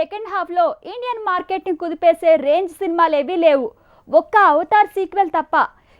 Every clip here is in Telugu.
సెకండ్ హాఫ్లో ఇండియన్ మార్కెట్ని కుదిపేసే రేంజ్ సినిమాలేవీ లేవు. ఒక్క అవతార్ సీక్వెల్ తప్ప.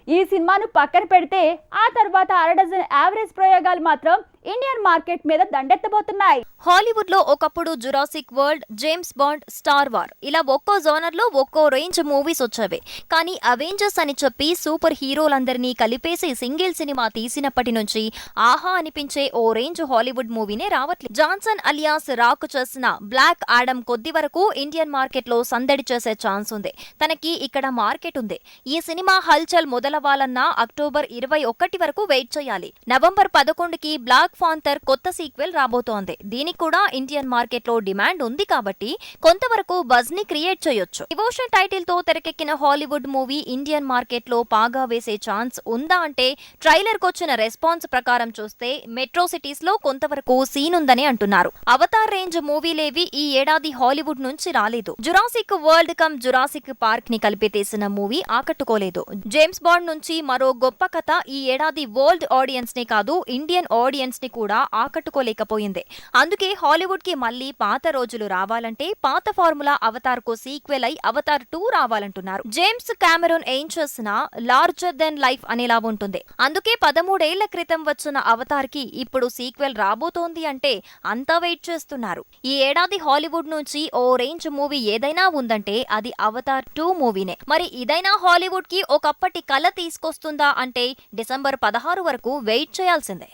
ఈ సినిమాను పక్కన పెడితే ఆ తర్వాత అర డజన్ యావరేజ్ ప్రయోగాలు మాత్రం ఇండియన్ మార్కెట్ మీద దండెత్తబోతున్నాయి. హాలీవుడ్లో ఒకప్పుడు Jurassic World James Bond Star War. ఇలా ఒక్కో జోనర్లో ఒక్కో రేంజ్ మూవీస్ వచ్చేవి. కానీ అవెంజర్స్ అని చెప్పి సూపర్ హీరోలందరినీ కలిపేసి సింగిల్ సినిమా తీసినప్పటి నుంచి ఆహా అనిపించే ఓ రేంజ్ హాలీవుడ్ మూవీనే రావట్లేదు జాన్సన్ అలియాస్ రాక్ చేసిన బ్లాక్ ఆడమ్ కొద్ది వరకు ఇండియన్ మార్కెట్లో సందడి చేసే ఛాన్స్ ఉంది. తనకి ఇక్కడ మార్కెట్ ఉంది. ఈ సినిమా హల్చల్ మొదలవ్వాలన్నా అక్టోబర్ ఇరవై ఒకటి వరకు వెయిట్ చేయాలి. నవంబర్ పదకొండుకి బ్లాక్ ఫాంతర్ కొత్త సీక్వెల్ రాబోతోంది. దీనికి కూడా ఇండియన్ మార్కెట్లో డిమాండ్ ఉంది కాబట్టి కొంతవరకు బజ్ని క్రియేట్ చేయొచ్చు. డివోషన్ టైటిల్తో తెరకెక్కిన హాలీవుడ్ మూవీ ఇండియన్ మార్కెట్లో పాగా వేసే ఛాన్స్ ఉందా అంటే ట్రైలర్ కొచ్చిన రెస్పాన్స్ ప్రకారం చూస్తే మెట్రో సిటీస్లో కొంతవరకు సీన్ ఉందని అంటున్నారు. అవతార్ రేంజ్ మూవీలేవి ఈ ఏడాది హాలీవుడ్ నుంచి రాలేదు. జురాసిక్ వరల్డ్ కమ్ జురాసిక్ పార్క్ని కలిపి తీసిన మూవీ ఆకట్టుకోలేదు. జేమ్స్ బాండ్ నుంచి మరో గొప్ప కథ ఈ ఏడాది వరల్డ్ ఆడియన్స్ని కాదు ఇండియన్ ఆడియన్స్ ని కూడా ఆకట్టుకోలేకపోయింది. అందుకే హాలీవుడ్కి మళ్ళీ పాత రోజులు రావాలంటే పాత ఫార్ములా అవతార్కు సీక్వెల్ అయి అవతార్ టూ రావాలంటున్నారు. జేమ్స్ కామెరూన్ ఏం చేసినా లార్జర్ దెన్ లైఫ్ అనేలా ఉంటుంది. అందుకే పదమూడేళ్ళ క్రితం వచ్చిన అవతార్కి ఇప్పుడు సీక్వెల్ రాబోతోంది అంటే అంతా వెయిట్ చేస్తున్నారు. ఈ ఏడాది హాలీవుడ్ నుంచి ఓ రేంజ్ మూవీ ఏదైనా ఉందంటే అది అవతార్ టూ మూవీనే. మరి ఇదైనా హాలీవుడ్కి ఒకప్పటి కళ తీసుకొస్తుందా అంటే డిసెంబర్ పదహారు వరకు వెయిట్ చేయాల్సిందే.